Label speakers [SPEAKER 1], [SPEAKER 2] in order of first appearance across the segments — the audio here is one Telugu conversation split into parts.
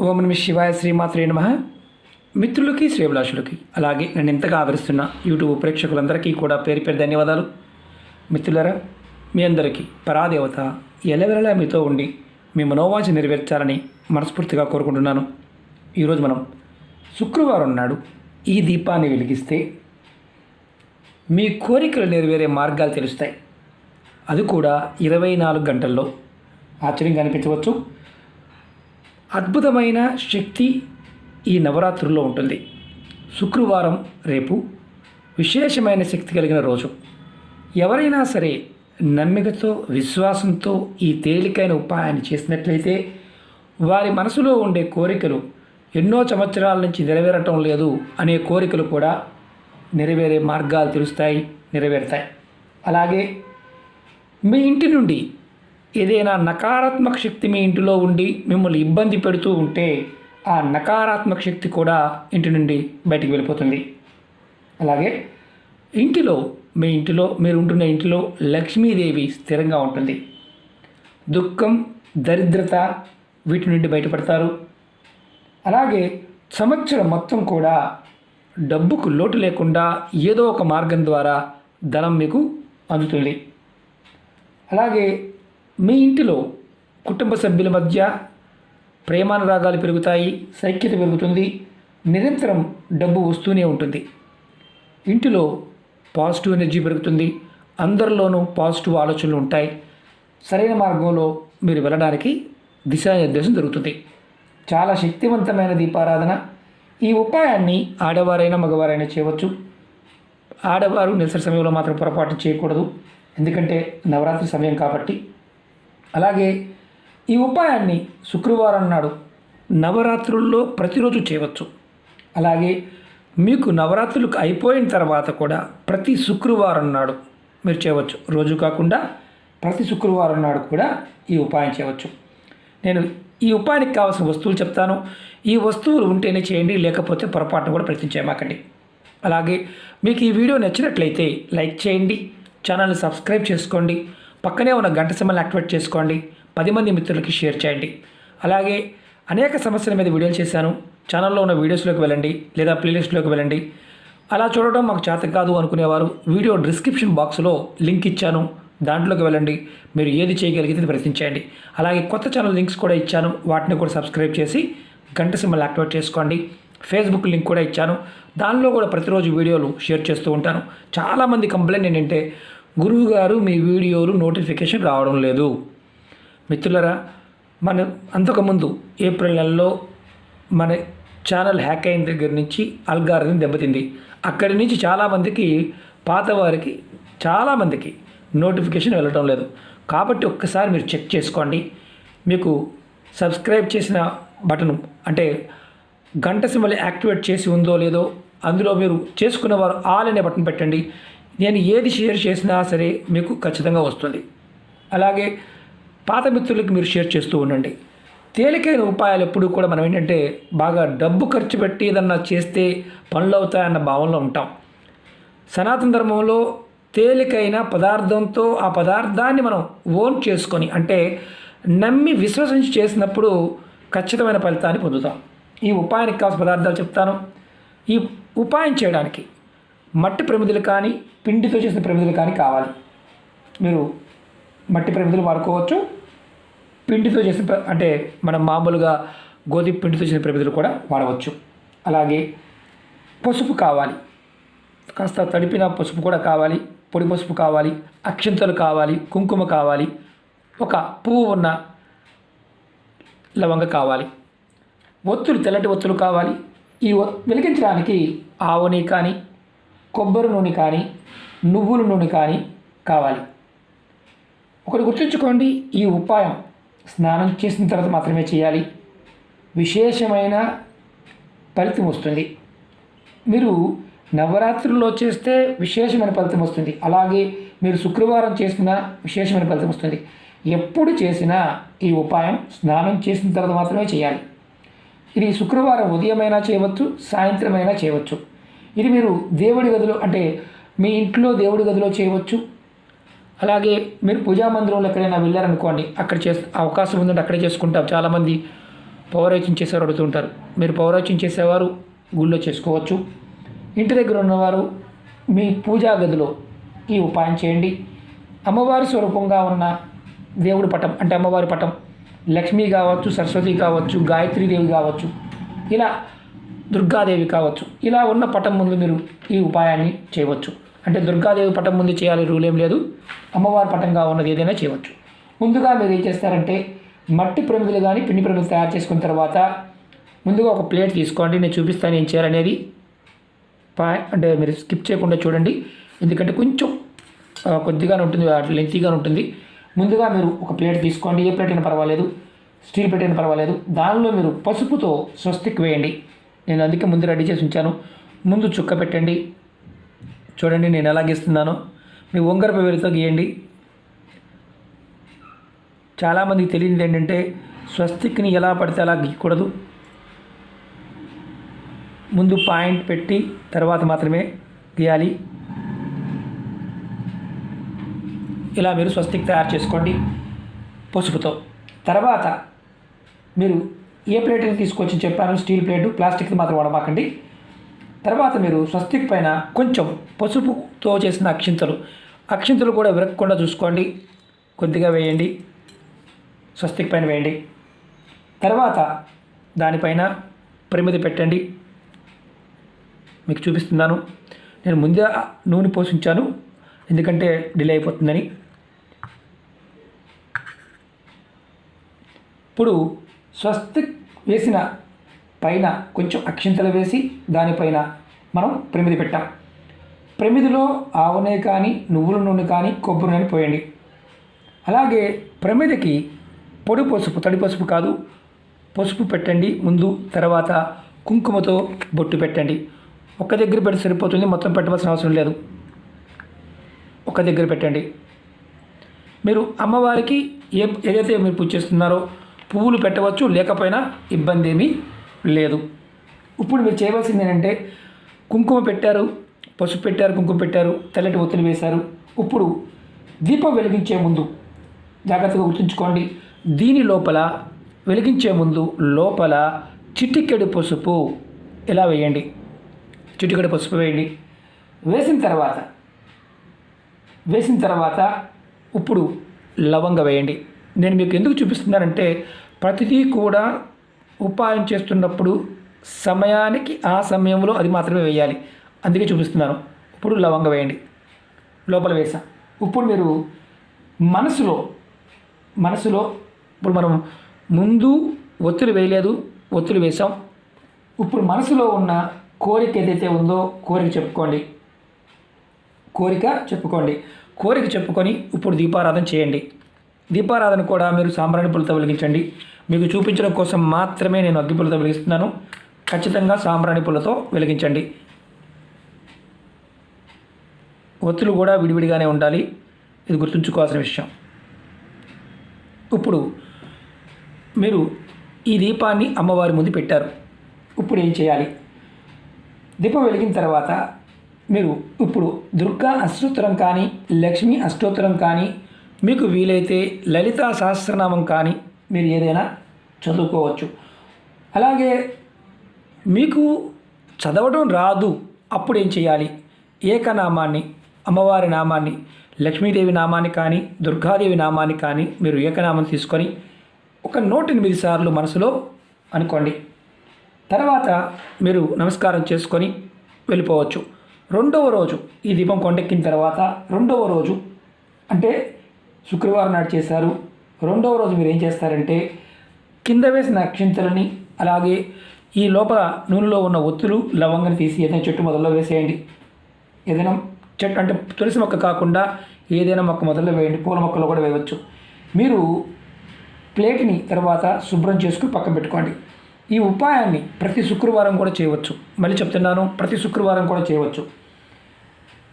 [SPEAKER 1] ఓం నమ శివాయ శ్రీమాత్రే నమ. మిత్రులకి శ్రేభిలాషులకి అలాగే నన్ను ఎంతగా ఆదరిస్తున్న యూట్యూబ్ ప్రేక్షకులందరికీ కూడా పేరు పేరు ధన్యవాదాలు. మిత్రులరా మీ అందరికీ పరాదేవత ఎలవెలలా మీతో ఉండి మీ మనోవాంఛ నెరవేర్చాలని మనస్ఫూర్తిగా కోరుకుంటున్నాను. ఈరోజు మనం శుక్రవారం నాడు ఈ దీపాన్ని వెలిగిస్తే మీ కోరికలు నెరవేరే మార్గాలు తెలుస్తాయి. అది కూడా ఇరవై నాలుగు గంటల్లో. ఆశ్చర్యంగా అనిపించవచ్చు. అద్భుతమైన శక్తి ఈ నవరాత్రుల్లో ఉంటుంది. శుక్రవారం రేపు విశేషమైన శక్తి కలిగిన రోజు. ఎవరైనా సరే నమ్మికతో విశ్వాసంతో ఈ తేలికైన ఉపాయాన్ని చేసినట్లయితే వారి మనసులో ఉండే కోరికలు ఎన్నో సంవత్సరాల నుంచి నెరవేరటం లేదు అనే కోరికలు కూడా నెరవేరే మార్గాలు తెలుస్తాయి నెరవేరుతాయి. అలాగే మీ ఇంటి నుండి ఏదైనా నకారాత్మక శక్తి మీ ఇంటిలో ఉండి మిమ్మల్ని ఇబ్బంది పెడుతూ ఉంటే ఆ నకారాత్మక శక్తి కూడా ఇంటి నుండి బయటికి వెళ్ళిపోతుంది. అలాగే ఇంటిలో మీ ఇంటిలో మీరు ఉంటున్న ఇంటిలో లక్ష్మీదేవి స్థిరంగా ఉంటుంది. దుఃఖం దరిద్రత వీటి నుండి బయటపడతారు. అలాగే సంవత్సరం మొత్తం కూడా డబ్బుకు లోటు లేకుండా ఏదో ఒక మార్గం ద్వారా ధనం మీకు అందుతుంది. అలాగే మీ ఇంటిలో కుటుంబ సభ్యుల మధ్య ప్రేమానురాగాలు పెరుగుతాయి సైక్యత పెరుగుతుంది నిరంతరం డబ్బు వస్తూనే ఉంటుంది. ఇంటిలో పాజిటివ్ ఎనర్జీ పెరుగుతుంది అందరిలోనూ పాజిటివ్ ఆలోచనలు ఉంటాయి. సరైన మార్గంలో మీరు వెళ్ళడానికి దిశానిర్దేశం జరుగుతుంది. చాలా శక్తివంతమైన దీపారాధన. ఈ ఉపాయాన్ని ఆడవారైనా మగవారైనా చేయవచ్చు. ఆడవారు నిరసన సమయంలో మాత్రం పొరపాటు చేయకూడదు. ఎందుకంటే నవరాత్రి సమయం కాబట్టి అలాగే ఈ ఉపాయాన్ని శుక్రవారం నాడు నవరాత్రుల్లో ప్రతిరోజు చేయవచ్చు. అలాగే మీకు నవరాత్రులు అయిపోయిన తర్వాత కూడా ప్రతి శుక్రవారం నాడు మీరు చేయవచ్చు. రోజు కాకుండా ప్రతి శుక్రవారం నాడు కూడా ఈ ఉపాయం చేయవచ్చు. నేను ఈ ఉపాయానికి కావాల్సిన వస్తువులు చెప్తాను. ఈ వస్తువులు ఉంటేనే చేయండి లేకపోతే పొరపాటును కూడా ప్రయత్నం చేయమాకండి. అలాగే మీకు ఈ వీడియో నచ్చినట్లయితే లైక్ చేయండి ఛానల్ని సబ్స్క్రైబ్ చేసుకోండి. పక్కనే ఉన్న గంట సింబల్ని యాక్టివేట్ చేసుకోండి. పది మంది మిత్రులకి షేర్ చేయండి. అలాగే అనేక సమస్యల మీద వీడియోలు చేశాను. ఛానల్లో ఉన్న వీడియోస్లోకి వెళ్ళండి. లేదా ప్లేలిస్ట్లోకి వెళ్ళండి. అలా చూడడం మాకు చేత కాదు అనుకునేవారు. వీడియో డిస్క్రిప్షన్ బాక్స్లో లింక్ ఇచ్చాను. దాంట్లోకి వెళ్ళండి. మీరు ఏది చేయగలిగితే అది ప్రయత్నించండి అలాగే కొత్త ఛానల్ లింక్స్ కూడా ఇచ్చాను. వాటిని కూడా సబ్స్క్రైబ్ చేసి గంట సింబల్ యాక్టివేట్ చేసుకోండి. ఫేస్బుక్ లింక్ కూడా ఇచ్చాను. దానిలో కూడా ప్రతిరోజు వీడియోలు షేర్ చేస్తూ ఉంటాను. చాలామంది కంప్లైంట్ ఏంటంటే గురువు గారు మీ వీడియోలు నోటిఫికేషన్ రావడం లేదు. మిత్రులరా మన అంతకుముందు ఏప్రిల్ నెలలో మన ఛానల్ హ్యాక్ అయిన దగ్గర నుంచి అల్గారిథం దెబ్బతింది. అక్కడి నుంచి చాలామందికి పాత వారికి చాలామందికి నోటిఫికేషన్ వెళ్ళటం లేదు. కాబట్టి ఒక్కసారి మీరు చెక్ చేసుకోండి. మీకు సబ్స్క్రైబ్ చేసిన బటన్ అంటే గంట సింబల్ యాక్టివేట్ చేసి ఉందో లేదో అందులో మీరు చేసుకున్నవారు ఆల్ అనే బటన్ పెట్టండి. నేను ఏది షేర్ చేసినా సరే మీకు ఖచ్చితంగా వస్తుంది. అలాగే పాత మిత్రులకు మీరు షేర్ చేస్తూ ఉండండి. తేలికైన ఉపాయాలు ఎప్పుడు కూడా మనం ఏంటంటే బాగా డబ్బు ఖర్చు పెట్టి ఏదన్నా చేస్తే పనులు అవుతాయన్న భావనలో ఉంటాం. సనాతన ధర్మంలో తేలికైన పదార్థంతో ఆ పదార్థాన్ని మనం ఓన్ చేసుకొని అంటే నమ్మి విశ్వసించి చేసినప్పుడు ఖచ్చితమైన ఫలితాన్ని పొందుతాం. ఈ ఉపాయానికి కావాల్సిన పదార్థాలు చెప్తాను. ఈ ఉపాయం చేయడానికి మట్టి ప్రమిదలు కానీ పిండితో చేసిన ప్రమిదలు కానీ కావాలి. మీరు మట్టి ప్రమిదలు వాడుకోవచ్చు. పిండితో చేసిన అంటే మనం మామూలుగా గోధుమ పిండితో చేసిన ప్రమిదలు కూడా వాడవచ్చు. అలాగే పసుపు కావాలి. కాస్త తడిపిన పసుపు కూడా కావాలి. పొడి పసుపు కావాలి. అక్షంతలు కావాలి. కుంకుమ కావాలి. ఒక పువ్వు ఉన్న లవంగ కావాలి. ఒత్తులు తెల్లటి ఒత్తులు కావాలి. ఈ వెలిగించడానికి ఆవుని కానీ కొబ్బరి నూనె కానీ నువ్వుల నూనె కానీ కావాలి. ఒకటి గుర్తుంచుకోండి ఈ ఉపాయం స్నానం చేసిన తర్వాత మాత్రమే చేయాలి. విశేషమైన ఫలితం వస్తుంది. మీరు నవరాత్రుల్లో చేస్తే విశేషమైన ఫలితం వస్తుంది. అలాగే మీరు శుక్రవారం చేసినా విశేషమైన ఫలితం వస్తుంది. ఎప్పుడు చేసినా ఈ ఉపాయం స్నానం చేసిన తర్వాత మాత్రమే చేయాలి. ఇది శుక్రవారం ఉదయమైనా చేయవచ్చు సాయంత్రమైనా చేయవచ్చు. ఇది మీరు దేవుడి గదిలో అంటే మీ ఇంట్లో దేవుడి గదిలో చేయవచ్చు. అలాగే మీరు పూజా మందిరంలో ఎక్కడైనా వెళ్ళారనుకోండి అక్కడ చేస్తే అవకాశం ఉందంటే అక్కడే చేసుకుంటాం. చాలామంది పౌరోహిత్యం చేసేవారు అడుగుతుంటారు మీరు పౌరోహిత్యం చేసేవారు గుళ్ళో చేసుకోవచ్చు. ఇంటి దగ్గర ఉన్నవారు మీ పూజా గదిలో ఈ ఉపాయం చేయండి. అమ్మవారి స్వరూపంగా ఉన్న దేవుడి పటం అంటే అమ్మవారి పటం లక్ష్మి కావచ్చు సరస్వతి కావచ్చు గాయత్రీదేవి కావచ్చు ఇలా దుర్గాదేవి కావచ్చు. ఇలా ఉన్న పటం ముందు మీరు ఈ ఉపాయాన్ని చేయవచ్చు. అంటే దుర్గాదేవి పటం ముందు చేయాలి రూల్ ఏం లేదు. అమ్మవారి పటంగా ఉన్నది ఏదైనా చేయవచ్చు. ముందుగా మీరు ఏం చేస్తారంటే మట్టి ప్రమిదలు కానీ పిండి ప్రమిదలు తయారు చేసుకున్న తర్వాత ముందుగా ఒక ప్లేట్ తీసుకోండి. నేను చూపిస్తాను ఏం చేయాలనేది. పా అంటే మీరు స్కిప్ చేయకుండా చూడండి. ఎందుకంటే కొంచెం కొద్దిగానే ఉంటుంది. లెంతీగా ఉంటుంది. ముందుగా మీరు ఒక ప్లేట్ తీసుకోండి. ఏ ప్లేట్ అయినా పర్వాలేదు. స్టీల్ ప్లేట్ అయినా పర్వాలేదు. దానిలో మీరు పసుపుతో స్వస్తిక్ వేయండి. నేను అందుకే ముందు రెడీ చేసి ఉంచాను. ముందు చుక్క పెట్టండి. చూడండి నేను ఎలా గీస్తున్నానో. మీ ఉంగరపు వేలితో గీయండి. చాలామందికి తెలియదు ఏంటంటే స్వస్తిక్ని ఎలా పడితే అలా గీయకూడదు. ముందు పాయింట్ పెట్టి తర్వాత మాత్రమే గీయాలి. ఇలా మీరు స్వస్తిక్ తయారు చేసుకోండి. పసుపుతో. తర్వాత మీరు ఏ ప్లేట్ అయితే తీసుకొచ్చి చెప్పాను. స్టీల్ ప్లేటు ప్లాస్టిక్ మాత్రం వాడమాకండి. తర్వాత మీరు స్వస్తిక్ పైన కొంచెం పసుపుతో చేసిన అక్షింతలు. అక్షింతలు కూడా విరగకుండా చూసుకోండి. కొద్దిగా వేయండి. స్వస్తిక్ పైన వేయండి. తర్వాత దానిపైన పరిమితి పెట్టండి. మీకు చూపిస్తున్నాను. నేను ముందే నూనె పోషించాను. ఎందుకంటే డిలే అయిపోతుందని. ఇప్పుడు స్వస్తిక్ వేసిన పైన కొంచెం అక్షింతలు వేసి దానిపైన మనం ప్రమిది పెట్టాం. ప్రమిదిలో ఆవు నెయ్యి కానీ నువ్వుల నూనె కానీ కొబ్బరి నూనె పోయండి. అలాగే ప్రమిదికి పొడి పసుపు తడి పసుపు కాదు పసుపు పెట్టండి. ముందు తర్వాత కుంకుమతో బొట్టు పెట్టండి. ఒక్క దగ్గర పెడితే సరిపోతుంది మొత్తం పెట్టవలసిన అవసరం లేదు. ఒక దగ్గర పెట్టండి. మీరు అమ్మవారికి ఏ ఏదైతే మీరు పూజ చేస్తున్నారో పువ్వులు పెట్టవచ్చు లేకపోయినా ఇబ్బంది ఏమీ లేదు. ఇప్పుడు మీరు చేయవలసింది ఏంటంటే కుంకుమ పెట్టారు పసుపు పెట్టారు కుంకుమ పెట్టారు తెల్లటి ఒత్తులు వేశారు. ఇప్పుడు దీపం వెలిగించే ముందు జాగ్రత్తగా గుర్తుంచుకోండి దీని లోపల వెలిగించే ముందు లోపల చిటికెడు పసుపు ఇలా వేయండి? చిటికెడు పసుపు వేయండి. వేసిన తర్వాత వేసిన తర్వాత ఇప్పుడు లవంగ వేయండి. నేను మీకు ఎందుకు చూపిస్తున్నానంటే ప్రతిదీ కూడా ఉపాయం చేస్తున్నప్పుడు సమయానికి ఆ సమయంలో అది మాత్రమే వేయాలి. అందుకే చూపిస్తున్నాను. ఇప్పుడు లవంగ వేయండి. లోపల వేసా. ఇప్పుడు మీరు మనసులో మనసులో ఇప్పుడు మనం ముందు ఒత్తిడి వేయలేదు ఒత్తిడి వేసాం ఇప్పుడు మనసులో ఉన్న కోరిక ఏదైతే ఉందో కోరిక చెప్పుకోండి. కోరిక చెప్పుకోండి. కోరిక చెప్పుకొని ఇప్పుడు దీపారాధన చేయండి. దీపారాధన కూడా మీరు సాంబ్రాణి పులతో వెలిగించండి. మీకు చూపించడం కోసం మాత్రమే నేను అగ్గి పులతో వెలిగిస్తున్నాను. ఖచ్చితంగా సాంబ్రాణి పులతో వెలిగించండి. ఒత్తులు కూడా విడివిడిగానే ఉండాలి. ఇది గుర్తుంచుకోవాల్సిన విషయం. ఇప్పుడు మీరు ఈ దీపాన్ని అమ్మవారి ముందు పెట్టారు. ఇప్పుడు ఏం చేయాలి? దీపం వెలిగిన తర్వాత మీరు ఇప్పుడు దుర్గా అష్టోత్తరం కానీ లక్ష్మీ అష్టోత్తరం కానీ మీకు వీలైతే లలితా సహస్రనామం కానీ మీరు ఏదైనా చదువుకోవచ్చు. అలాగే మీకు చదవడం రాదు అప్పుడు ఏం చేయాలి? ఏకనామాన్ని అమ్మవారి నామాన్ని లక్ష్మీదేవి నామాన్ని కానీ దుర్గాదేవి నామాన్ని కానీ మీరు ఏకనామం తీసుకొని ఒక నూట ఎనిమిది సార్లు మనసులో అనుకోండి. తర్వాత మీరు నమస్కారం చేసుకొని వెళ్ళిపోవచ్చు. రెండవ రోజు ఈ దీపం కొండెక్కిన తర్వాత రెండవ రోజు అంటే శుక్రవారం నాడు చేశారు. రెండవ రోజు మీరు ఏం చేస్తారంటే కింద వేసిన అక్షింతలని అలాగే ఈ లోపల నూనెలో ఉన్న ఒత్తులు లవంగని తీసి ఏదైనా చెట్టు మొదల్లో వేసేయండి. ఏదైనా చెట్టు అంటే తులసి మొక్క కాకుండా ఏదైనా మొక్క మొదల్లో వేయండి. పూల మొక్కలో కూడా వేయవచ్చు. మీరు ప్లేట్ని తర్వాత శుభ్రం చేసుకుని పక్కన పెట్టుకోండి. ఈ ఉపాయాన్ని ప్రతి శుక్రవారం కూడా చేయవచ్చు. మళ్ళీ చెప్తున్నాను ప్రతి శుక్రవారం కూడా చేయవచ్చు.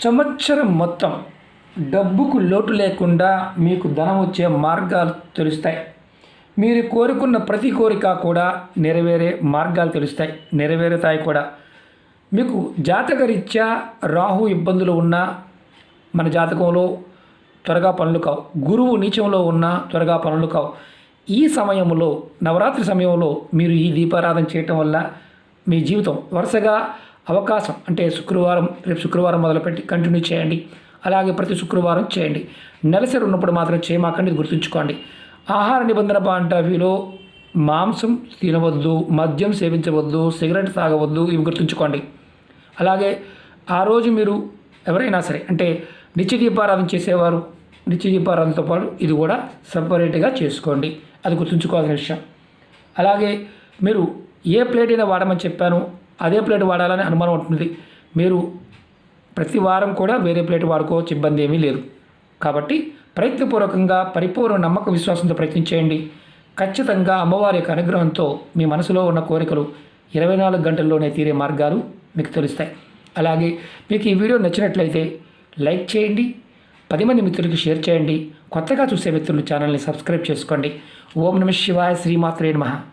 [SPEAKER 1] సంవత్సరం మొత్తం డబ్బుకు లోటు లేకుండా మీకు ధనం వచ్చే మార్గాలు తెలుస్తాయి. మీరు కోరుకున్న ప్రతి కోరిక కూడా నెరవేరే మార్గాలు తెలుస్తాయి. నెరవేరుతాయి కూడా. మీకు జాతకరీత్యా రాహు ఇబ్బందులు ఉన్నా మన జాతకంలో త్వరగా పనులు కావు. గురువు నీచంలో ఉన్నా త్వరగా పనులు కావు. ఈ సమయంలో నవరాత్రి సమయంలో మీరు ఈ దీపారాధన చేయటం వల్ల మీ జీవితం వరుసగా అవకాశం అంటే శుక్రవారం రేపు శుక్రవారం మొదలుపెట్టి కంటిన్యూ చేయండి. అలాగే ప్రతి శుక్రవారం చేయండి. నెలసరి ఉన్నప్పుడు మాత్రం చేయమాకండి ఇది గుర్తుంచుకోండి. ఆహార నిబంధన బాంటవీలో మాంసం తినవద్దు మద్యం సేవించవద్దు సిగరెట్ తాగవద్దు ఇవి గుర్తుంచుకోండి. అలాగే ఆ రోజు మీరు ఎవరైనా సరే అంటే నిత్య దీపారాధన చేసేవారు నిత్య దీపారాధనతో పాటు ఇది కూడా సపరేట్గా చేసుకోండి. అది గుర్తుంచుకోవాల్సిన విషయం. అలాగే మీరు ఏ ప్లేట్ అయినా వాడమని చెప్పాను అదే ప్లేట్ వాడాలని అనుమానం ఉంటుంది. మీరు ప్రతి వారం కూడా వేరే ప్లేట్ వాడుకోవచ్చు ఇబ్బంది ఏమీ లేదు. కాబట్టి ప్రయత్నపూర్వకంగా పరిపూర్ణ నమ్మక విశ్వాసంతో ప్రయత్నించేయండి ఖచ్చితంగా అమ్మవారి యొక్క అనుగ్రహంతో మీ మనసులో ఉన్న కోరికలు ఇరవై నాలుగు గంటల్లోనే తీరే మార్గాలు మీకు తెలుస్తాయి. అలాగే మీకు ఈ వీడియో నచ్చినట్లయితే లైక్ చేయండి పది మంది మిత్రులకి షేర్ చేయండి కొత్తగా చూసే మిత్రులు ఛానల్ని సబ్స్క్రైబ్ చేసుకోండి. ఓం నమ శివాయ శ్రీమాత్రే నమః.